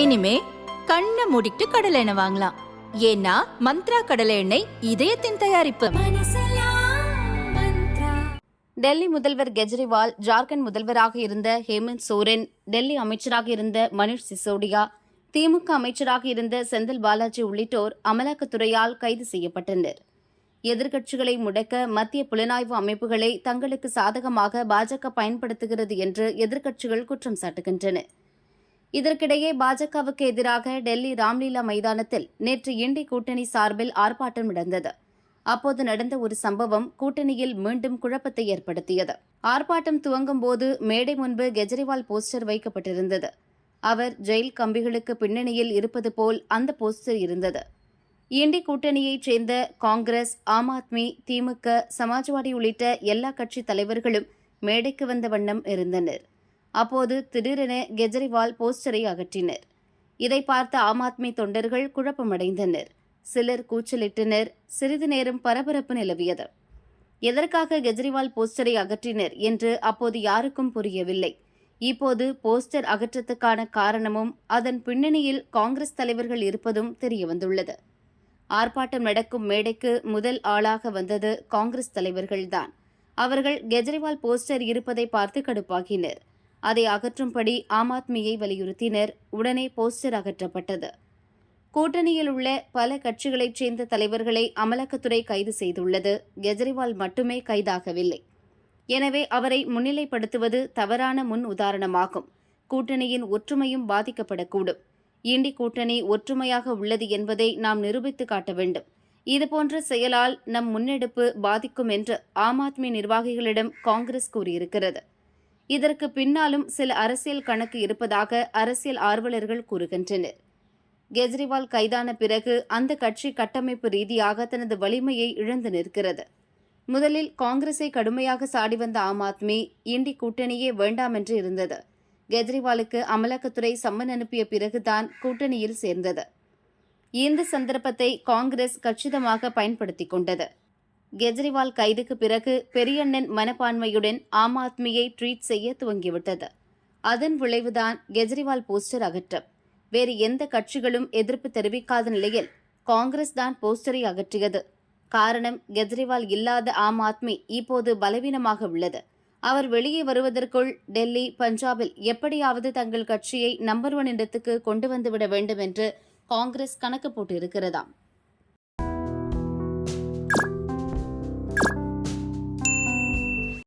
இனிமே கண்ணை மூடிட்டு கடலை எண்ணெய் வாங்கலாம். ஏன்னா மந்த்ரா கடலை எண்ணெய் இதயத்தின் தயாரிப்பு. டெல்லி முதல்வர் கெஜ்ரிவால் ஜார்க்கண்ட் முதல்வராக இருந்த ஹேமந்த் சோரன் டெல்லி அமைச்சராக இருந்த மனுஷ் சிசோடியா திமுக அமைச்சராக இருந்த செந்தில் பாலாஜி உள்ளிட்டோர் அமலாக்கத்துறையால் கைது செய்யப்பட்டனர். எதிர்க்கட்சிகளை முடக்க மத்திய புலனாய்வு அமைப்புகளை தங்களுக்கு சாதகமாக பாஜக பயன்படுத்துகிறது என்று எதிர்க்கட்சிகள் குற்றம் சாட்டுகின்றன. இதற்கிடையே பாஜகவுக்கு எதிராக டெல்லி ராம்லீலா மைதானத்தில் நேற்று இண்டி கூட்டணி சார்பில் ஆர்ப்பாட்டம் நடந்தது. அப்போது நடந்த ஒரு சம்பவம் கூட்டணியில் மீண்டும் குழப்பத்தை ஏற்படுத்தியது. ஆர்ப்பாட்டம் துவங்கும் போது மேடை முன்பு கெஜ்ரிவால் போஸ்டர் வைக்கப்பட்டிருந்தது. அவர் ஜெயில் கம்பிகளுக்கு பின்னணியில் இருப்பது போல் அந்த போஸ்டர் இருந்தது. இண்டி கூட்டணியைச் சேர்ந்த காங்கிரஸ் ஆம் ஆத்மி திமுக சமாஜ்வாடி உள்ளிட்ட எல்லா கட்சி தலைவர்களும் மேடைக்கு வந்த வண்ணம் இருந்தனர். அப்போது திடீரென கெஜ்ரிவால் போஸ்டரை அகற்றினர். இதை பார்த்த ஆம் ஆத்மி தொண்டர்கள் குழப்பமடைந்தனர். சிலர் கூச்சலிட்டனர். சிறிது நேரம் பரபரப்பு நிலவியது. எதற்காக கெஜ்ரிவால் போஸ்டரை அகற்றினர்? என்று அப்போது யாருக்கும் புரியவில்லை. இப்போது போஸ்டர் அகற்றத்துக்கான காரணமும் அதன் பின்னணியில் காங்கிரஸ் தலைவர்கள் இருப்பதும் தெரியவந்துள்ளது. ஆர்ப்பாட்டம் நடக்கும் மேடைக்கு முதல் ஆளாக வந்தது காங்கிரஸ் தலைவர்கள்தான். அவர்கள் கெஜ்ரிவால் போஸ்டர் இருப்பதை பார்த்து கடுப்பாகினர். அதை அகற்றும்படி ஆம் ஆத்மியை வலியுறுத்தினர். உடனே போஸ்டர் அகற்றப்பட்டது. கூட்டணியில் உள்ள பல கட்சிகளைச் சேர்ந்த தலைவர்களை அமலாக்கத்துறை கைது செய்துள்ளது. கெஜ்ரிவால் மட்டுமே கைதாகவில்லை. எனவே அவரை முன்னிலைப்படுத்துவது தவறான முன் உதாரணமாகும். கூட்டணியின் ஒற்றுமையும் பாதிக்கப்படக்கூடும். இண்டி கூட்டணி ஒற்றுமையாக உள்ளது என்பதை நாம் நிரூபித்து காட்ட வேண்டும். இதுபோன்ற செயலால் நம் முன்னெடுப்பு பாதிக்கும் என்று ஆம் ஆத்மி நிர்வாகிகளிடம் காங்கிரஸ் கூறியிருக்கிறது. இதற்கு பின்னாலும் சில அரசியல் கணக்கு இருப்பதாக அரசியல் ஆர்வலர்கள் கூறுகின்றனர். கெஜ்ரிவால் கைதான பிறகு அந்த கட்சி கட்டமைப்பு ரீதியாக தனது வலிமையை இழந்து நிற்கிறது. முதலில் காங்கிரஸை கடுமையாக சாடி வந்த ஆம் ஆத்மி இண்டி கூட்டணியே வேண்டாம் என்று இருந்தது. கெஜ்ரிவாலுக்கு அமலாக்கத்துறை சம்மன் அனுப்பிய பிறகுதான் கூட்டணியில் சேர்ந்தது. இந்த சந்தர்ப்பத்தை காங்கிரஸ் கச்சிதமாக பயன்படுத்திக் கொண்டது. கெஜ்ரிவால் கைதுக்கு பிறகு பெரியண்ணன் மனப்பான்மையுடன் ஆம் ஆத்மியை ட்ரீட் செய்ய துவங்கிவிட்டது. அதன் விளைவுதான் கெஜ்ரிவால் போஸ்டர் அகற்றம். வேறு எந்த கட்சிகளும் எதிர்ப்பு தெரிவிக்காத நிலையில் காங்கிரஸ் தான் போஸ்டரை அகற்றியது. காரணம் கெஜ்ரிவால் இல்லாத ஆம் ஆத்மி இப்போது பலவீனமாக உள்ளது. அவர் வெளியே வருவதற்குள் டெல்லி பஞ்சாபில் எப்படியாவது தங்கள் கட்சியை நம்பர் ஒன் இடத்துக்கு கொண்டு வந்துவிட வேண்டும் என்று காங்கிரஸ் கணக்கு போட்டிருக்கிறதாம்.